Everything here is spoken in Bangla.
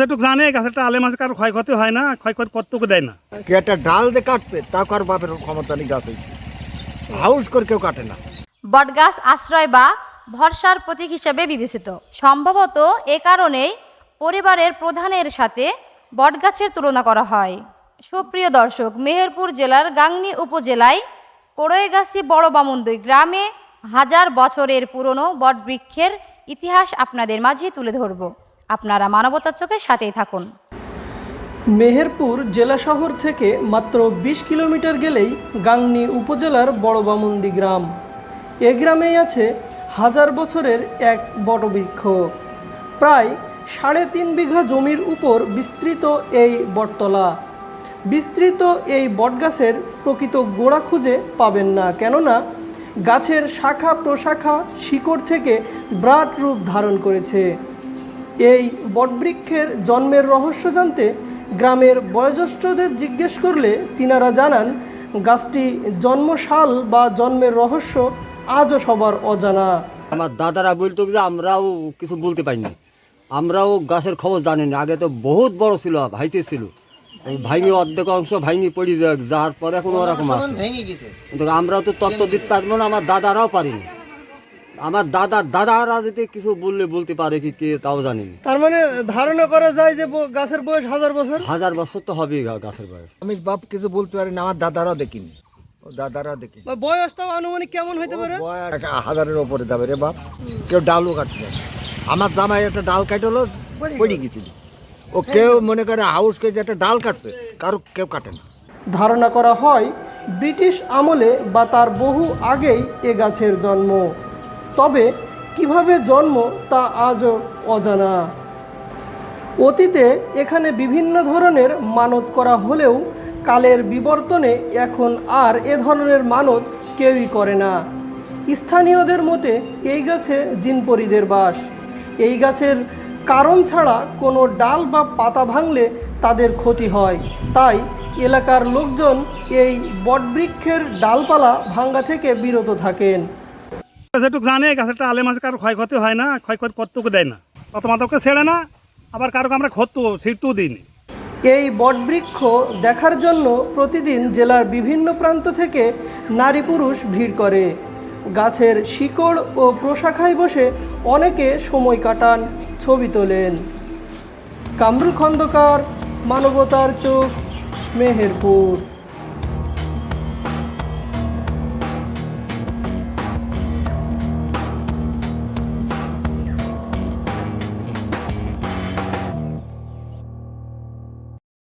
যেটুকু জানে গাছেরটা আলে মাছে কারও ক্ষয়ক্ষতি হয় না ক্ষয়ক্ষতি করতেও দেয় না। কে একটা ডাল দিয়ে কাটবে তাও কার বাপের ক্ষমতা নেই গাছে। হাউস করে কেউ কাটে না। বটগাছ আশ্রয় বা ভরসার প্রতীক হিসেবে বিবেচিত। সম্ভবত এ কারণেই পরিবারের প্রধানের সাথে বটগাছের তুলনা করা হয়। সুপ্রিয় দর্শক মেহেরপুর জেলার গাংনী উপজেলায় কোড়ইগাছি বড় বামুন্দই গ্রামে হাজার বছরের পুরনো বটবৃক্ষের ইতিহাস আপনাদের মাঝে তুলে ধরব। আপনারা মানবতার চোখের সাথেই থাকুন। মেহেরপুর জেলা শহর থেকে মাত্র ২০ কিলোমিটার গেলেই গাংনী উপজেলার বড়বামুন্দি গ্রাম। এ গ্রামেই আছে হাজার বছরের এক বটবৃক্ষ। প্রায় সাড়ে তিন বিঘা জমির উপর বিস্তৃত এই বটতলা। বিস্তৃত এই বটগাছের প্রকৃত গোড়া খুঁজে পাবেন না, কেননা গাছের শাখা প্রশাখা শিকড় থেকে ব্রাট রূপ ধারণ করেছে। এই বটবৃক্ষের জন্মের রহস্য জানতে গ্রামের বয়োজ্যেষ্ঠদের জিজ্ঞেস করলে তিনারা জানান গাছটি জন্মশাল বা জন্মের রহস্য আজও সবার অজানা। আমার দাদারা বলতো যে আমরাও কিছু বলতে পারিনি। আমরাও গাছের খবর জানি না আগে তো বহুত বড় ছিল ভাইতে ছিল। এই ভাইনি অর্ধেক অংশ ভাইনি পড়ে যাক যাওয়ার পরে এখন ওরকম আছে। কিন্তু আমরাও তো তত্ত্ব দিতে পারব না আমার দাদারাও পারিনি। আমার দাদা দাদারা যদি কিছু বললে বলতে পারে কি কে তাও জানি না। তার মানে ধারণা করা যায় যে গাছের বয়স হাজার বছর? হাজার বছর তো হবেই গা- গাছের বয়স। আমি বাপ কিছু বলতে পারি না আমার দাদারাও দেখিনি। ও দাদারাও দেখিনি। বয়সটাও আনুমানিক কেমন হইতে পারে? বয়স এক হাজারের ওপরে যাবে রে বাপ। কেউ ডালও কাটতে পারে আমার জামাই একটা ডাল কাটলো পড়ে গেছিল। ও কেউ মনে করে হাউস কে যে একটা ডাল কাটবে কারও কেউ কাটে না। ধারণা করা হয় ব্রিটিশ আমলে বা তার বহু আগেই এ গাছের জন্ম। তবে কীভাবে জন্ম তা আজও অজানা। অতীতে এখানে বিভিন্ন ধরনের মানত করা হলেও কালের বিবর্তনে এখন আর এ ধরনের মানত কেউই করে না। স্থানীয়দের মতে এই গাছে জিনপরিদের বাস। এই গাছের কারণ ছাড়া কোনো ডাল বা পাতা ভাঙলে তাদের ক্ষতি হয়। তাই এলাকার লোকজন এই বটবৃক্ষের ডালপালা ভাঙ্গা থেকে বিরত থাকেন। যেটুকু জানে, গাছেরটা আলে মাছে কারও ক্ষয়ক্ষতি হয় না, ক্ষয়ক্ষতি করতেও দেয় না। কত মাতাকে ছেড়ে না, আবার কারোকে আমরা ক্ষত ছিটতেও দিইনি। এই বটবৃক্ষ দেখার জন্য প্রতিদিন জেলার বিভিন্ন প্রান্ত থেকে নারী পুরুষ ভিড় করে। গাছের শিকড় ও প্রশাখায় বসে অনেকে সময় কাটান, ছবি তোলেন। কামরুল খন্দকার, মানবতার চোখ, মেহেরপুর।